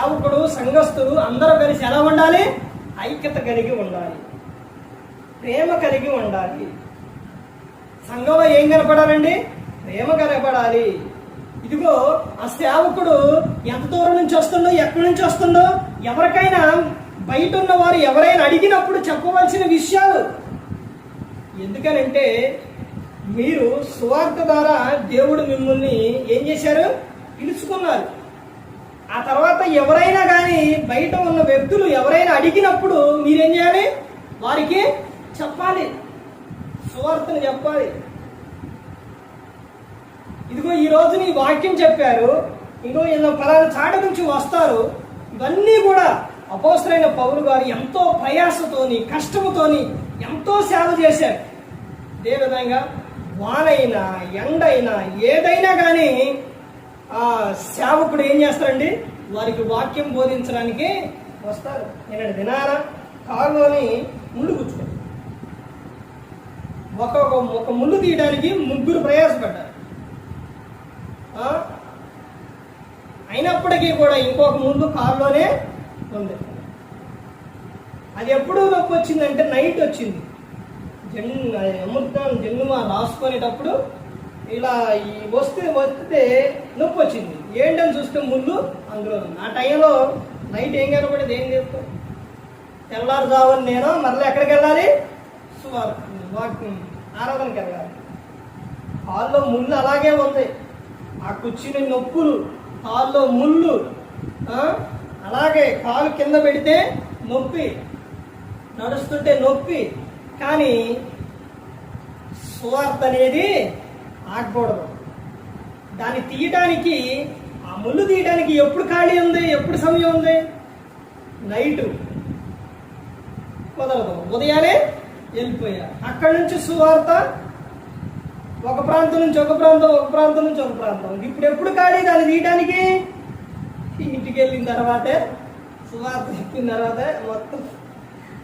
సేవకుడు సంఘస్థుడు అందరూ కలిసి ఎలా ఉండాలి? ఐక్యత కలిగి ఉండాలి. ప్రేమ కలిగి ఉండాలి. సంఘంలో ఏం కనపడాలండి? ప్రేమ కనపడాలి. ఇదిగో ఆ సేవకుడు ఎంత దూరం నుంచి వస్తుందో ఎక్కడి నుంచి వస్తుందో ఎవరికైనా బయట ఉన్న వారు ఎవరైనా అడిగినప్పుడు చెప్పవలసిన విషయాలు. ఎందుకనంటే మీరు సువార్త ద్వారా దేవుడు మిమ్మల్ని ఏం చేశారు? పిలుచుకున్నారు. ఆ తర్వాత ఎవరైనా కానీ బయట ఉన్న వ్యక్తులు ఎవరైనా అడిగినప్పుడు మీరేం చేయాలి? వారికి చెప్పాలి. సువార్తను చెప్పాలి. ఇదిగో ఈ రోజు నీ వాక్యం చెప్పారు. ఇదిగో ఇలా పలానా చాట నుంచి వస్తారు. ఇవన్నీ కూడా అపోసరైన పౌరు గారు ఎంతో ప్రయాసతోని కష్టముతోని ఎంతో సేవ చేశారు. అదే విధంగా వానైనా ఎండైనా ఏదైనా కానీ ఆ సేవకుడు ఏం చేస్తారండి వారికి వాక్యం బోధించడానికి వస్తారు. నేను దినాన కారులోని ముళ్ళు కూర్చుంటారు ఒక ఒక- ముళ్ళు తీయడానికి ముగ్గురు ప్రయాసపడ్డారు. అయినప్పటికీ కూడా ఇంకొక ముందు కారులోనే ఉంది. అది ఎప్పుడు నొప్పి వచ్చిందంటే నైట్ వచ్చింది. జన్ అమృతం జన్మ రాసుకునేటప్పుడు ఇలా ఈ వస్తే వస్తే నొప్పి వచ్చింది. ఏంటని చూస్తే ముందు అందులో ఆ టైంలో నైట్ ఏం కనపడేది? ఏం చేద్దు తెల్లారు జావని నేను మరలా ఎక్కడికి వెళ్ళాలి? సువార్ వాకింగ్ ఆరాధనకి వెళ్ళాలి. కాల్లో ముళ్ళు అలాగే ఉంది. ఆ కూర్చుని నొప్పులు కాల్లో ముళ్ళు అలాగే కాలు కింద పెడితే నొప్పి నడుస్తుంటే నొప్పి. కానీ సువార్త అనేది ఆగకూడదు. దాన్ని తీయడానికి ఆ ముళ్ళు తీయడానికి ఎప్పుడు ఖాళీ ఉంది ఎప్పుడు సమయం ఉంది? నైటు. కుదరదు. ఉదయాన్నే వెళ్ళిపోయారు. అక్కడి నుంచి సువార్త ఒక ప్రాంతం నుంచి ఒక ప్రాంతం ఒక ప్రాంతం నుంచి ఒక ప్రాంతం. ఇప్పుడు ఎప్పుడు ఖాళీ? దాన్ని తీయడానికి ఇంటికి వెళ్ళిన తర్వాతే సువార్త చెప్పిన తర్వాతే మొత్తం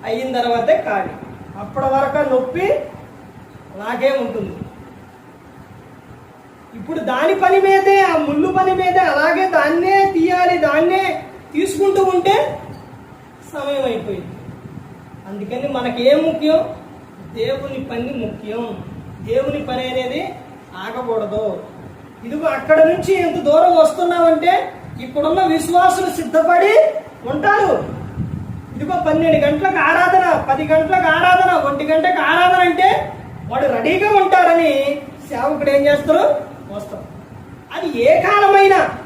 అయిన తర్వాతే ఖాళీ. అప్పటి వరకు నొప్పి నాకేముంటుంది ఉంటుంది? ఇప్పుడు దాని పని మీదే ఆ ముళ్ళు పని మీదే అలాగే దాన్నే తీయాలి దాన్నే తీసుకుంటూ ఉంటే సమయం అయిపోయింది. అందుకని మనకి ఏం ముఖ్యం? దేవుని పని ముఖ్యం. దేవుని పని అనేది ఆగకూడదు. ఇదిగో అక్కడ నుంచి ఎంత దూరం వస్తున్నామంటే ఇప్పుడున్న విశ్వాసులు సిద్ధపడి ఉంటారు. ఇదిగో పన్నెండు గంటలకు ఆరాధన పది గంటలకు ఆరాధన ఒంటి గంటకు ఆరాధన అంటే వాడు రెడీగా ఉంటారని సేవకుడు ఏం చేస్తారు? మోస్తాం అది ఏ కాలమైనా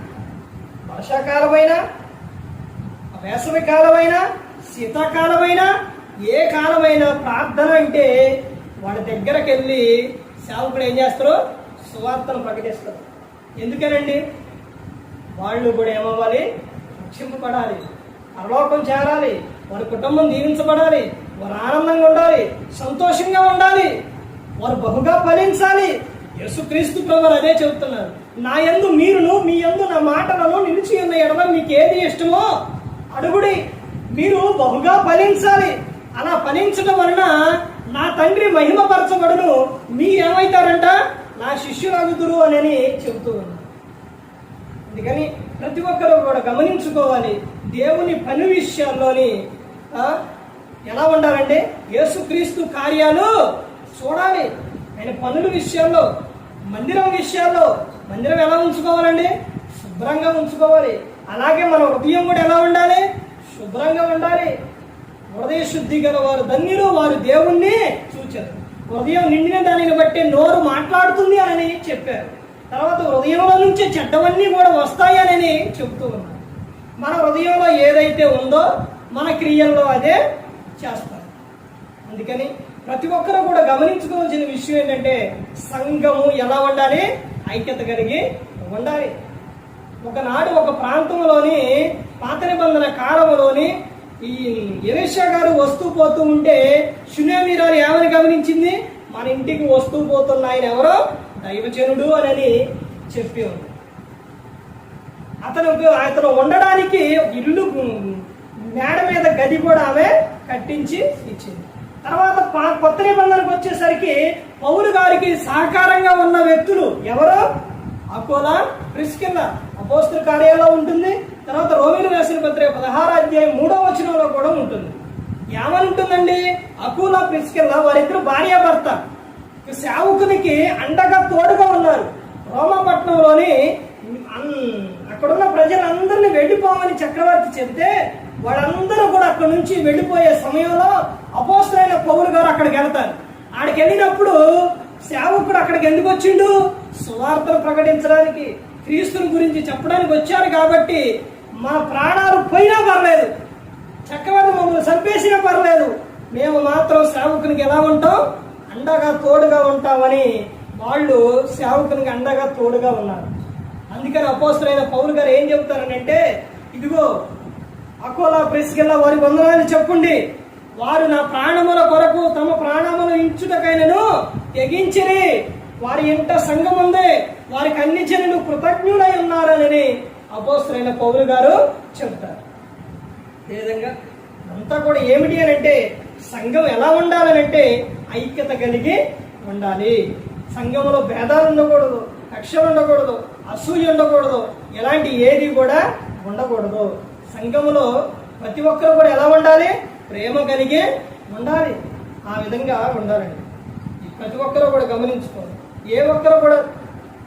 వర్షాకాలమైనా వేసవి కాలమైనా శీతాకాలమైనా ఏ కాలమైనా ప్రార్థన అంటే వాడి దగ్గరకు వెళ్ళి సేవకుడు ఏం చేస్తారు సువార్తను ప్రకటిస్తారు ఎందుకనండి? వాళ్ళు కూడా ఏమవ్వాలి? రక్షింపబడాలి. పరలోకం చేరాలి. వారి కుటుంబం దీవించబడాలి. వారు ఆనందంగా ఉండాలి. సంతోషంగా ఉండాలి. వారు బహుగా ఫలించాలి. యేసుక్రీస్తు ప్రభు అదే చెబుతున్నారు. నా యందు మీరును మీ యందు నా మాటలను నిలిచి ఉన్న ఎడమ మీకు ఏది ఇష్టమో అడుగుడి. మీరు బహుగా ఫలించాలి. అలా ఫలించడం వలన నా తండ్రి మహిమపరచబడును. మీ ఏమవుతారంట? నా శిష్యురాగుదురు అని చెబుతూ ఉన్నారు అందుకని ప్రతి ఒక్కరూ కూడా గమనించుకోవాలి. దేవుని పని విషయాల్లోని ఎలా ఉండాలంటే యేసుక్రీస్తు కార్యాలు చూడాలి. ఆయన పనుల విషయాల్లో మందిరం విషయాల్లో మందిరం ఎలా ఉంచుకోవాలండి? శుభ్రంగా ఉంచుకోవాలి. అలాగే మన హృదయం కూడా ఎలా ఉండాలి? శుభ్రంగా ఉండాలి. హృదయ శుద్ధి గల వారు ధన్యులు వారు దేవుణ్ణి చూచారు. హృదయం నిండిన దానిని బట్టి నోరు మాట్లాడుతుంది అని చెప్పారు. తర్వాత హృదయంలో నుంచి చెడ్డవన్నీ కూడా వస్తాయని చెబుతూ ఉన్నారు. మన హృదయంలో ఏదైతే ఉందో మన క్రియల్లో అదే చేస్తారు. అందుకని ప్రతి ఒక్కరూ కూడా గమనించుకోవాల్సిన విషయం ఏంటంటే సంఘము ఎలా ఉండాలి? ఐక్యత కలిగి ఉండాలి. ఒకనాడు ఒక ప్రాంతంలోని పాత నిబంధన కాలంలోని ఈ ఎలీషా గారు వస్తూ పోతూ ఉంటే శునేమీరాలు ఏమని గమనించింది? మన ఇంటికి వస్తూ పోతున్న ఆయన ఎవరో? దైవజనుడు అని చెప్పి ఉంది. అతను అతను ఉండడానికి ఇల్లు మేడ మీద గది కూడా ఆమె కట్టించి ఇచ్చింది. తర్వాత కొత్త నిబంధనకు వచ్చేసరికి పౌలు గారికి సహకారంగా ఉన్న వ్యక్తులు ఎవరు? అకోలా ప్రిస్కిల్ల అపోస్తుల కార్యాలయంలో ఉంటుంది. తర్వాత రోమిలు వేసిన పత్రిక పదహారు అధ్యాయం మూడో వచనంలో కూడా ఉంటుంది. ఏమని ఉంటుందండి ప్రిస్కిల్ల వారిద్దరు భార్యాభర్త. సేవకునికి అండగా తోడుగా ఉన్నారు. రోమపట్నంలోని అక్కడున్న ప్రజలందరినీ వెళ్ళిపోమని చక్రవర్తి చెబితే వాళ్ళందరూ కూడా అక్కడి నుంచి వెళ్ళిపోయే సమయంలో అపోస్తులైన పౌలు గారు అక్కడికి వెళ్తారు. ఆడికి వెళ్ళినప్పుడు సేవకుడు అక్కడికి ఎందుకు వచ్చిండు? సువార్తను ప్రకటించడానికి క్రీస్తుని గురించి చెప్పడానికి వచ్చారు కాబట్టి మా ప్రాణాలు పోయినా పర్లేదు. చక్రవర్తి మమ్మల్ని చంపేసినా పర్లేదు. మేము మాత్రం సేవకునికి ఎలా ఉంటాం? అండగా తోడుగా ఉంటామని వాళ్ళు సేవకునికి అండగా తోడుగా ఉన్నారు. అందుకని అపోస్తులైన పౌరు గారు ఏం చెబుతారనంటే ఇదిగో అకోలా ప్రెస్కెళ్ళ వారి వందనాలు చెప్పండి. వారు నా ప్రాణముల కొరకు తమ ప్రాణములు ఇంచుటకైనను తెగించిరి. వారి ఇంట సంఘముందే వారికి అన్ని జనులు కృతజ్ఞులై ఉన్నారని అపోస్తులైన పౌరు గారు చెబుతారు. ఏ విధంగా? అంతా కూడా ఏమిటి అని అంటే సంఘం ఎలా ఉండాలనంటే ఐక్యత కలిగి ఉండాలి. సంఘంలో భేదాలు ఉండకూడదు కక్షలు ఉండకూడదు అసూయ ఉండకూడదు ఇలాంటి ఏది కూడా ఉండకూడదు. సంఘములో ప్రతి ఒక్కరు కూడా ఎలా ఉండాలి? ప్రేమ కలిగి ఉండాలి. ఆ విధంగా ఉండాలండి. ప్రతి ఒక్కరు కూడా గమనించుకోవాలి ఏ ఒక్కరు కూడా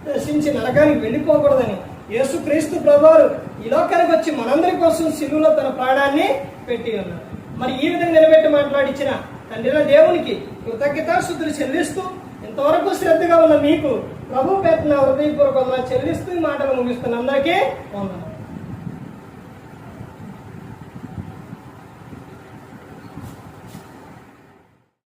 దర్శించి నరకానికి వెళ్ళిపోకూడదని యేసుక్రీస్తు ప్రభువారు ఈ లోకానికి వచ్చి మనందరి కోసం శిలువులో తన ప్రాణాన్ని పెట్టి ఉన్నారు. మరి ఈ విధంగా నిలబెట్టి మాట్లాడించిన తండ్రిన దేవునికి కృతజ్ఞతాశుద్ధులు చెల్లిస్తూ ఇంతవరకు శ్రద్ధగా ఉన్న మీకు ప్రభు పెట్టిన హృదయపూర్వకంగా చెల్లిస్తూ ఈ మాటలు ముగిస్తున్న అందరికీ వందనాలు.